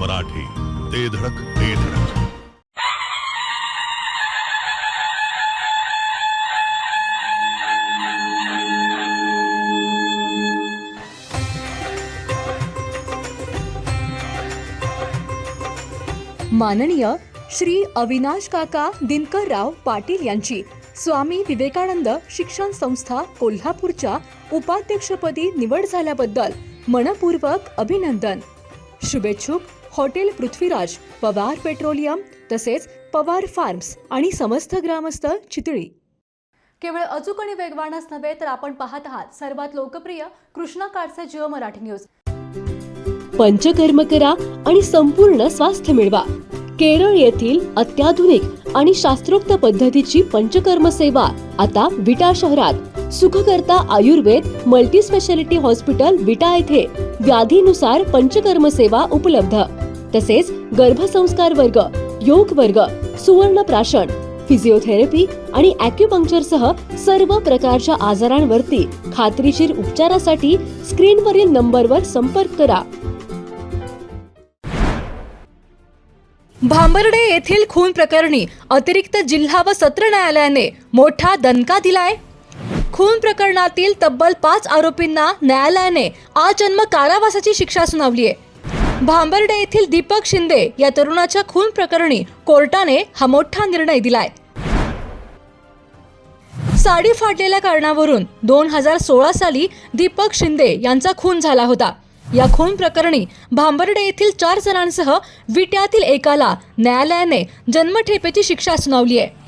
मराठी. ते धडक ते धडक. माननीय श्री अविनाश काका दिनकरराव पाटील यांची स्वामी विवेकानंद शिक्षण संस्था कोल्हापूरच्या उपाध्यक्षपदी निवड झाल्याबद्दल मनपूर्वक अभिनंदन. शुभेच्छुक. हॉटेल पृथ्वीराज पवार पेट्रोलियम तसेच पवार फार्म्स आणि समस्त ग्रामस्थ चितळी. केवळ अचूक आणि वेगवानच नव्हे तर आपण पाहत आहात सर्वात लोकप्रिय कृष्णा काडसे जिओ मराठी न्यूज. पंचकर्म करा आणि संपूर्ण स्वास्थ्य मिळवा. केरळ येथील अत्याधुनिक आणि शास्त्रोक्त पद्धतीची पंचकर्म सेवा आता विटा शहरात. Sukhakarta Ayurved multi speciality hospital Vita येथे व्याधीनुसार पंचकर्म सेवा उपलब्ध. तसेच गर्भसंस्कार वर्ग योग वर्ग सुवर्ण प्राशन फिजिओथेरपी आणि अॅक्युपंक्चर सह सर्व प्रकारच्या आजारांवरती खात्रीशीर उपचारासाठी स्क्रीनवरील नंबरवर संपर्क करा. भांबर्डे येथील खून प्रकरणी अतिरिक्त जिल्हा व सत्र न्यायालयाने मोठा दणका दिलाय. खून प्रकरणातील तब्बल पाच आरोपींना न्यायालयाने आजन्म कारावासाची शिक्षा सुनावली आहे भांबर्डे येथील दीपक शिंदे या तरुणाच्या खून प्रकरणी कोर्टाने हा मोठा निर्णय दिलाय. साडी फाटलेल्या कारणावरून दोन हजार सोळा साली दीपक शिंदे यांचा खून झाला होता. या खून प्रकरणी भांबर्डे येथील चार जणांसह विट्यातील एकाला न्यायालयाने जन्मठेपेची शिक्षा सुनावली आहे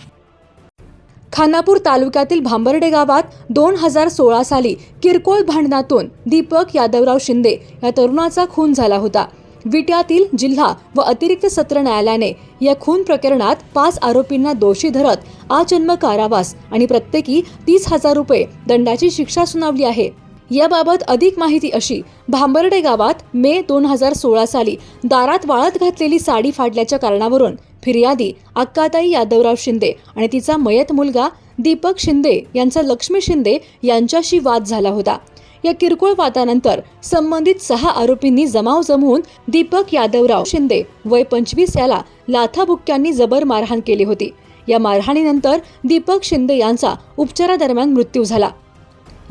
खानापूर तालुक्यातील भांबर्डे गावात दोन हजार सोळा साली किरकोळ भांडणातून दीपक यादवराव शिंदे या तरुणाचा खून झाला होता. विट्यातील जिल्हा व अतिरिक्त सत्र न्यायालयाने या खून प्रकरणात पाच आरोपींना दोषी धरत आजन्म कारावास आणि प्रत्येकी तीस हजार रुपये दंडाची शिक्षा सुनावली आहे. याबाबत अधिक माहिती अशी भांबर्डे गावात मे दोन हजार सोळा साली दारात वाळत घातलेली साडी फाडल्याच्या कारणावरून फिर्यादी अक्काताई यादवराव शिंदे आणि तिचा मयत मुलगा दीपक शिंदे यांचा लक्ष्मी शिंदे यांच्याशी वाद झाला होता. या किरकोळ वादानंतर संबंधित सहा आरोपींनी जमाव जमवून दीपक यादवराव शिंदे वय पंचवीस याला लाथाबुक्क्यांनी जबर मारहाण केली होती. या मारहाणीनंतर दीपक शिंदे यांचा उपचारादरम्यान मृत्यू झाला.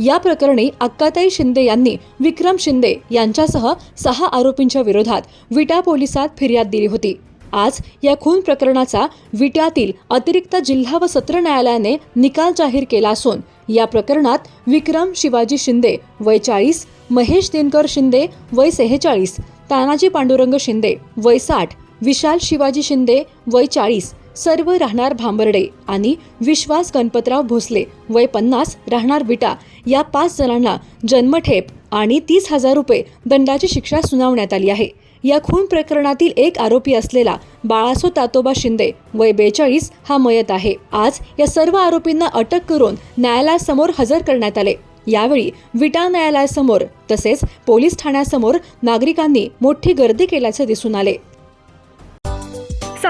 या प्रकरणी अक्काताई शिंदे यांनी विक्रम शिंदे यांच्यासह सहा आरोपींच्या विरोधात विटा पोलिसात फिर्याद दिली होती. आज या खून प्रकरणाचा विट्यातील अतिरिक्त जिल्हा व सत्र न्यायालयाने निकाल जाहीर केला असून या प्रकरणात विक्रम शिवाजी शिंदे वय चाळीस महेश दिनकर शिंदे वय सेहेचाळीस तानाजी पांडुरंग शिंदे वय साठ विशाल शिवाजी शिंदे वय चाळीस सर्व राहणार भांबर्डे आणि विश्वास गणपतराव भोसले वय पन्नास राहणार विटा या पाच जणांना जन्मठेप आणि तीस हजार रुपये दंडाची शिक्षा सुनावण्यात आली आहे. या खून प्रकरणातील एक आरोपी असलेला बाळासो तातोबा शिंदे वय बेचाळीस हा मयत आहे. आज या सर्व आरोपींना अटक करून न्यायालयासमोर हजर करण्यात आले. यावेळी विटा न्यायालयासमोर तसेच पोलीस ठाण्यासमोर नागरिकांनी मोठी गर्दी केल्याचे दिसून आले.